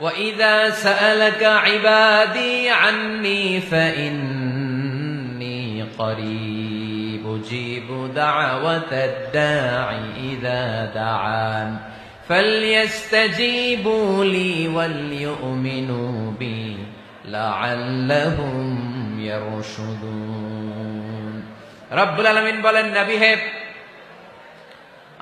وَإِذَا سَأَلَكَ عِبَادِي عَنِّي فَإِنِّي قَرِيبٌ أُجِيبُ دَعْوَةَ الدَّاعِ إِذَا دَعَانِ فَلْيَسْتَجِيبُوا لِي وَلْيُؤْمِنُوا بِي لَعَلَّهُمْ يَرْشُدُونَ রব্বুল আলামিন বলেন নবী হে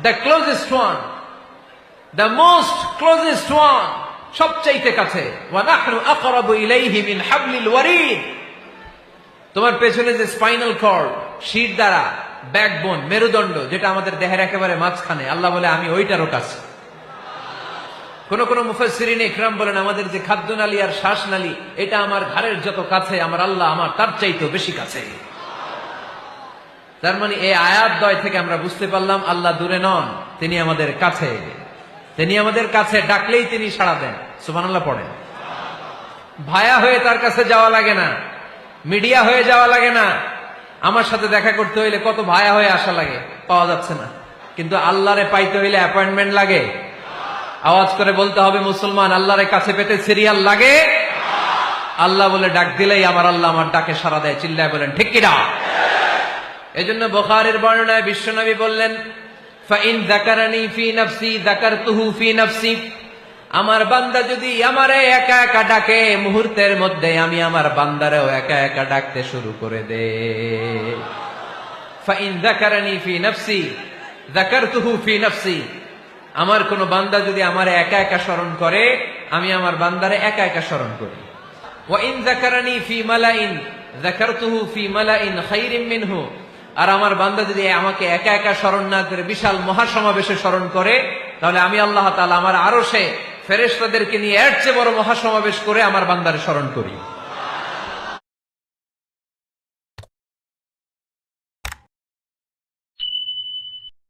The closest one the most closest one সবচাইতে কাছে। তোমার পেছনে যে স্পাইনাল কর্ড, শির দ্বারা ব্যাকবোন, মেরুদণ্ড, যেটা আমাদের দেহের একেবারে মাঝখানে, আল্লাহ বলে, আমি ওইটারও কাছে। কোন কোন মুফাসসিরিন ইকরাম বলেন, আমাদের যে খাদ্য নালী আর শ্বাস নালী এটা আমার ঘাড়ের যত কাছে, আমার আল্লাহ আমার তার চাইতেও বেশি কাছে। তার মানে এই আয়াত দয় থেকে আমরা বুঝতে পারলাম আল্লাহ দূরে নন, তিনি আমাদের কাছে। তিনি আমাদের কাছে ডাকলেই তিনি সাড়া দেন। সুমান আল্লাহ পড়েন। ভায়া হয়ে তার কাছে যাওয়া লাগে না। মিডিয়া হয়ে যাওয়া লাগে না। আমার সাথে দেখা করতে হইলে কত ভায়া হয়ে আসা লাগে, পাওয়া যাচ্ছে না। কিন্তু আল্লাহরে পাইতে হইলে অ্যাপয়েন্টমেন্ট লাগে। আওয়াজ করে বলতে হবে, মুসলমান, আল্লাহরে কাছে পেতে সিরিয়াল লাগে? আল্লাহ বলে, ডাক দিলেই আমার আল্লাহ আমার ডাকে সারা দেয়। চিল্লায় বলেন, ঠিক কিনা এজন্য বখারের বর্ণনায় বিশ্বনবী বললেন, ফাইন জাকারানি ফি নফসি জাকারতুহু ফি নফসি। আমার বান্দা যদি আমারে একা একা ডাকে, মুহূর্তের মধ্যে আমি আমার বান্দারেও একা একা ডাকতে শুরু করে দে। ফাইন জাকারানি ফি নফসি জাকারতুহু ফি নফসি। আমার কোন বান্দা যদি আমার একা একা স্মরণ করে, আমি আমার বান্দারে একা একা স্মরণ করি। ওয়াইন জাকারানি ফি মালাইন জাকারতুহু ফি মালাইন খাইরিম মিনহু। আর আমার বান্দা যদি আমাকে একা একা স্মরণ না করে, বিশাল মহাসমাবেশে স্মরণ করে, তাহলে আমি আল্লাহ তালা আমার আরও সে ফেরেস্তাদেরকে নিয়ে এর চেয়ে বড় মহাসমাবেশ করে আমার বান্দারে স্মরণ করি।